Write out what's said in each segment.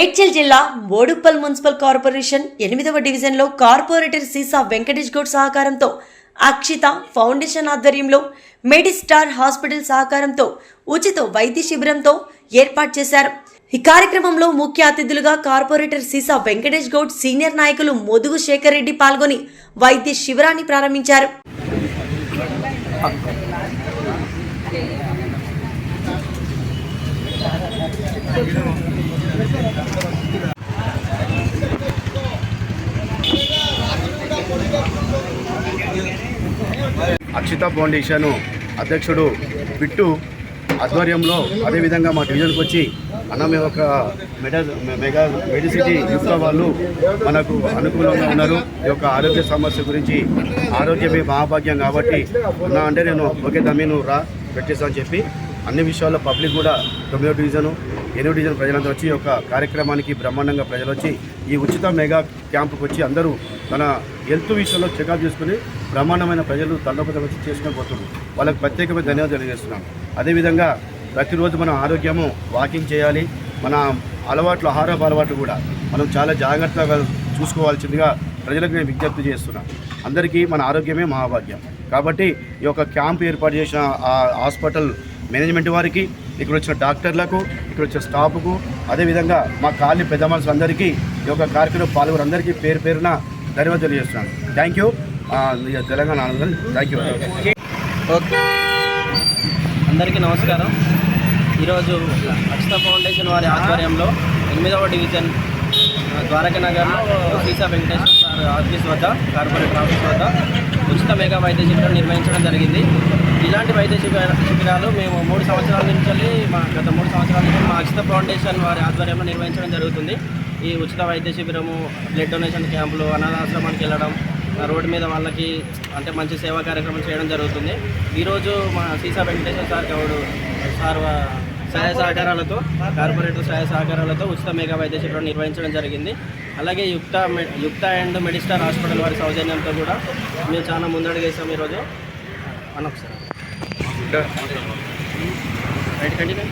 మేడ్చల్ జిల్లా Boduppal municipal corporation ఎనిమిదవ డివిజన్లో కార్పొరేటర్ సీసా వెంకటేష్ గౌడ్ సహకారంతో అక్షిత ఫౌండేషన్ ఆధ్వర్యంలో మెడిస్టార్ హాస్పిటల్ సహకారంతో ఉచిత వైద్య శిబిరంతో ఏర్పాటు చేశారు. ఈ కార్యక్రమంలో ముఖ్య అతిథులుగా కార్పొరేటర్ సీసా వెంకటేష్ గౌడ్ సీనియర్ నాయకులు మొదుగు శేఖర్ రెడ్డి పాల్గొని వైద్య శిబిరాన్ని ప్రారంభించారు. అక్షిత ఫౌండేషన్ అధ్యక్షుడు బిట్టు ఆధ్వర్యంలో అదేవిధంగా మా డివిజన్కి వచ్చి అన్న మేము ఒక మెడా మెగా మెడిసిటీ యుక్త వాళ్ళు మనకు అనుకూలంగా ఉన్నారు. ఈ యొక్క ఆరోగ్య సమస్య గురించి ఆరోగ్యమే మహాభాగ్యం కాబట్టి నా అంటే నేను ఒకే తమ్మి నువ్వు రా పెట్టేస్తాను చెప్పి అన్ని విషయాల్లో పబ్లిక్ కూడా తొమ్మిదో డివిజను ఎనిమిది డివిజన్ ప్రజలంతా వచ్చి ఈ యొక్క కార్యక్రమానికి బ్రహ్మాండంగా ప్రజలు వచ్చి ఈ ఉచిత మెగా క్యాంపుకి వచ్చి అందరూ తన హెల్త్ విషయంలో చెకప్ చేసుకుని బ్రహ్మాండమైన ప్రజలు తండోపతి వచ్చి చేసుకుని పోతున్నారు. వాళ్ళకి ప్రత్యేకమైన ధన్యవాదాలు తెలియజేస్తున్నాను అదేవిధంగా ప్రతిరోజు మనం ఆరోగ్యము వాకింగ్ చేయాలి. మన అలవాట్లు ఆహారపు అలవాట్లు కూడా మనం చాలా జాగ్రత్తగా చూసుకోవాల్సిందిగా ప్రజలకు నేను విజ్ఞప్తి చేస్తున్నాను అందరికీ మన ఆరోగ్యమే మహాభాగ్యం. కాబట్టి ఈ యొక్క క్యాంప్ ఏర్పాటు చేసిన ఆ హాస్పిటల్ మేనేజ్మెంట్ వారికి ఇక్కడ వచ్చిన డాక్టర్లకు ఇక్కడ వచ్చిన స్టాఫ్కు అదేవిధంగా మా కాలనీ పెద్ద మనుషులందరికీ ఈ యొక్క కార్యక్రమం పాల్గొని అందరికీ పేరు పేరున ధన్యవాదాలు తెలియజేస్తున్నాను. థ్యాంక్ యూ తెలంగాణ ఆనందం. Thank you okay. అందరికీ నమస్కారం. ఈరోజు అక్షత ఫౌండేషన్ వారి ఆధ్వర్యంలో ఎనిమిదవ డివిజన్ ద్వారకా నగర్లో సీసా వెంకటేశ్వర సార్ ఆఫీస్ వద్ద కార్పొరేటర్ ఆఫీస్ వద్ద ఉచిత మెగా వైద్య శిబిరం నిర్వహించడం జరిగింది. ఇలాంటి వైద్య శిబిర శిబిరాలు మేము మూడు సంవత్సరాల నుంచి వెళ్ళి మా గత మూడు సంవత్సరాల నుంచి మా ఉచిత ఫౌండేషన్ వారి ఆధ్వర్యంలో నిర్వహించడం జరుగుతుంది. ఈ ఉచిత వైద్య శిబిరము బ్లడ్ డొనేషన్ క్యాంపులు అనాథాశ్రమానికి వెళ్ళడం రోడ్డు మీద వాళ్ళకి అంటే మంచి సేవా కార్యక్రమం చేయడం జరుగుతుంది. ఈరోజు మా సీసా వెంకటేశ్వర సార్ గౌడు సార్ సహాయ సహకారాలతో కార్పొరేటర్ సహాయ సహకారాలతో ఉచిత మెగా వైద్య శిబిరం నిర్వహించడం జరిగింది. అలాగే యుక్త యుక్త అండ్ మెడిస్టార్ హాస్పిటల్ వారి సౌజన్యంతో కూడా మేము చాలా ముందడుగేసాం ఈరోజు. అని ఒకసారి రైట్ కంటిన్యూ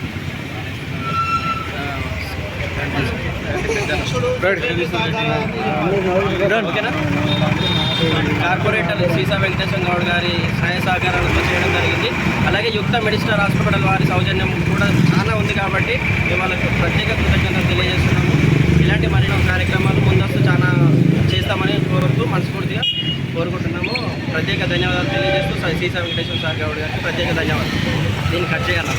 కార్పొరేటర్ సీసా వెంకటేశ్వర గౌడ్ గారి సహాయ సహకారాలతో చేయడం జరిగింది. అలాగే యుక్త మెడిసినల్ హాస్పిటల్ వారి సౌజన్యం కూడా చాలా ఉంది కాబట్టి మేము ప్రత్యేక కృతజ్ఞతలు తెలియజేస్తున్నాము. ఇలాంటి మరెన్నో కార్యక్రమాలు ముందస్తు చాలా చేస్తామని కోరుతూ మనస్ఫూర్తిగా కోరుకుంటున్నాము. ప్రత్యేక ధన్యవాదాలు తెలియజేస్తూ సార్ వెంకటేశ్వర సార్ గౌడ్ గారికి ప్రత్యేక ధన్యవాదాలు. దీన్ని కట్ చేయాలి?